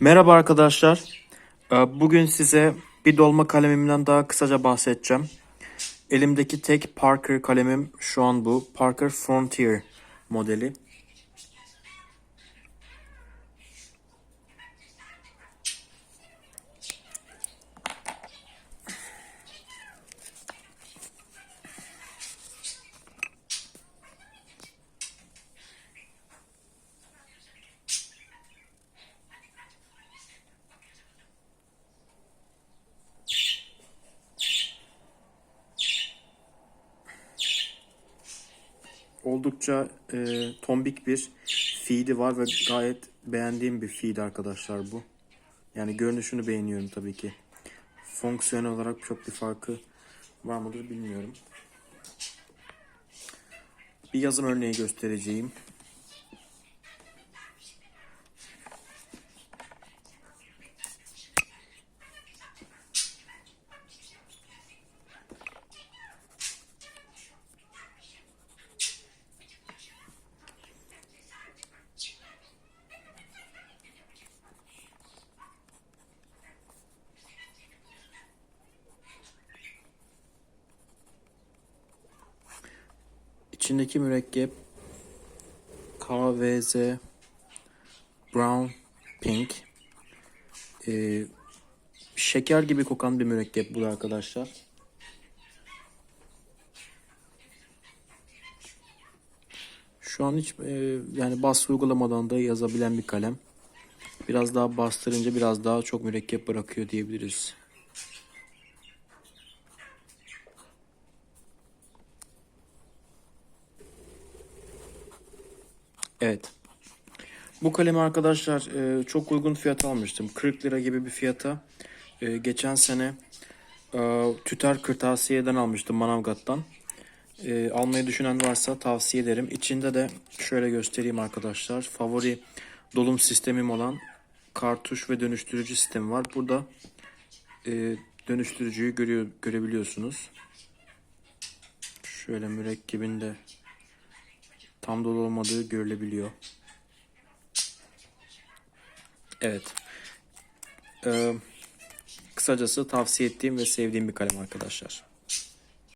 Merhaba arkadaşlar. Ee, Bugün size bir dolma kalemimden daha kısaca bahsedeceğim. Elimdeki tek Parker kalemim şu an bu. Parker Frontier modeli. Oldukça e, tombik bir feed'i var ve gayet beğendiğim bir feed arkadaşlar bu. Yani görünüşünü beğeniyorum tabii ki. Fonksiyonel olarak çok bir farkı var mıdır bilmiyorum. Bir yazım örneği göstereceğim. İçindeki mürekkep KVZ Brown Pink Ee, şeker gibi kokan bir mürekkep bu da arkadaşlar. Şu an hiç e, yani bas uygulamadan da yazabilen bir kalem. Biraz daha bastırınca biraz daha çok mürekkep bırakıyor diyebiliriz. Evet. Bu kalemi arkadaşlar e, çok uygun fiyata almıştım. 40 lira gibi bir fiyata. E, geçen sene e, Tüter Kırtasiye'den almıştım Manavgat'tan. E, almayı düşünen varsa tavsiye ederim. İçinde de şöyle göstereyim arkadaşlar. Favori dolum sistemim olan kartuş ve dönüştürücü sistemi var. Burada e, dönüştürücüyü görüyor, görebiliyorsunuz. Şöyle mürekkebinde tam dolu olmadığı görülebiliyor. Evet. Ee, kısacası tavsiye ettiğim ve sevdiğim bir kalem arkadaşlar.